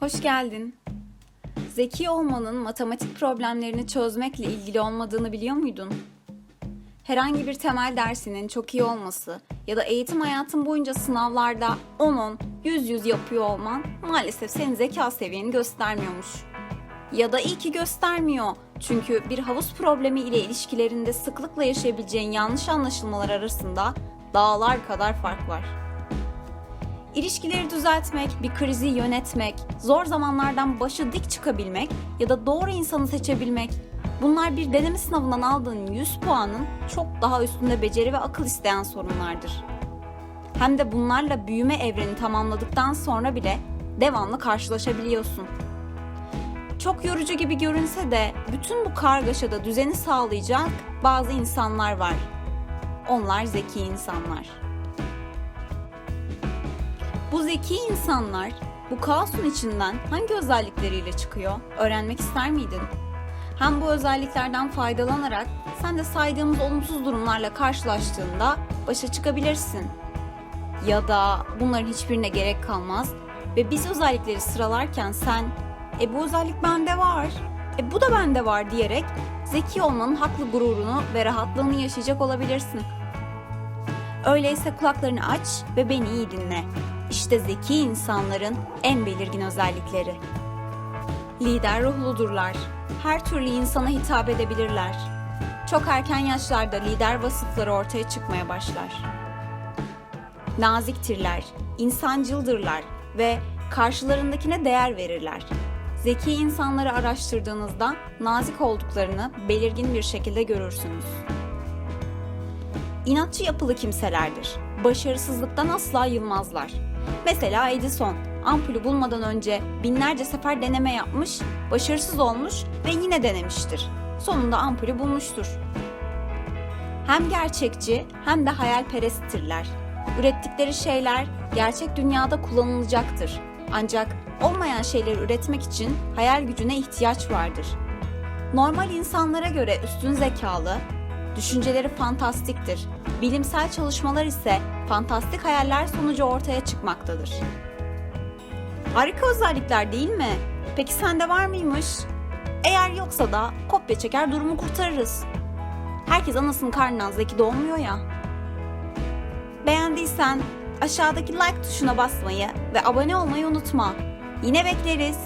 Hoş geldin. Zeki olmanın matematik problemlerini çözmekle ilgili olmadığını biliyor muydun? Herhangi bir temel dersinin çok iyi olması ya da eğitim hayatın boyunca sınavlarda 10-10, 100-100 yapıyor olman maalesef senin zeka seviyeni göstermiyormuş. Ya da iyi ki göstermiyor. Çünkü bir havuz problemi ile ilişkilerinde sıklıkla yaşayabileceğin yanlış anlaşılmalar arasında dağlar kadar fark var. İlişkileri düzeltmek, bir krizi yönetmek, zor zamanlardan başı dik çıkabilmek ya da doğru insanı seçebilmek. Bunlar bir deneme sınavından aldığın 100 puanın çok daha üstünde beceri ve akıl isteyen sorunlardır. Hem de bunlarla büyüme evreni tamamladıktan sonra bile devamlı karşılaşabiliyorsun. Çok yorucu gibi görünse de bütün bu kargaşada düzeni sağlayacak bazı insanlar var. Onlar zeki insanlar. Bu zeki insanlar bu kaosun içinden hangi özellikleriyle çıkıyor? Öğrenmek ister miydin? Hem bu özelliklerden faydalanarak sen de saydığımız olumsuz durumlarla karşılaştığında başa çıkabilirsin. Ya da bunların hiçbirine gerek kalmaz ve biz özellikleri sıralarken sen e bu özellik bende var, e bu da bende var diyerek zeki olmanın haklı gururunu ve rahatlığını yaşayacak olabilirsin. Öyleyse kulaklarını aç ve beni iyi dinle. İşte zeki insanların en belirgin özellikleri. Lider ruhludurlar. Her türlü insana hitap edebilirler. Çok erken yaşlarda lider vasıfları ortaya çıkmaya başlar. Naziktirler, insancıldırlar ve karşılarındakine değer verirler. Zeki insanları araştırdığınızda nazik olduklarını belirgin bir şekilde görürsünüz. İnatçı yapılı kimselerdir. Başarısızlıktan asla yılmazlar. Mesela Edison ampulü bulmadan önce binlerce sefer deneme yapmış, başarısız olmuş ve yine denemiştir. Sonunda ampulü bulmuştur. Hem gerçekçi hem de hayalperesttirler. Ürettikleri şeyler gerçek dünyada kullanılacaktır. Ancak olmayan şeyleri üretmek için hayal gücüne ihtiyaç vardır. Normal insanlara göre üstün zekalı, düşünceleri fantastiktir. Bilimsel çalışmalar ise fantastik hayaller sonucu ortaya çıkmaktadır. Harika özellikler değil mi? Peki sende var mıymış? Eğer yoksa da kopya çeker durumu kurtarırız. Herkes anasının karnından zeki doğmuyor ya. Beğendiysen aşağıdaki like tuşuna basmayı ve abone olmayı unutma. Yine bekleriz.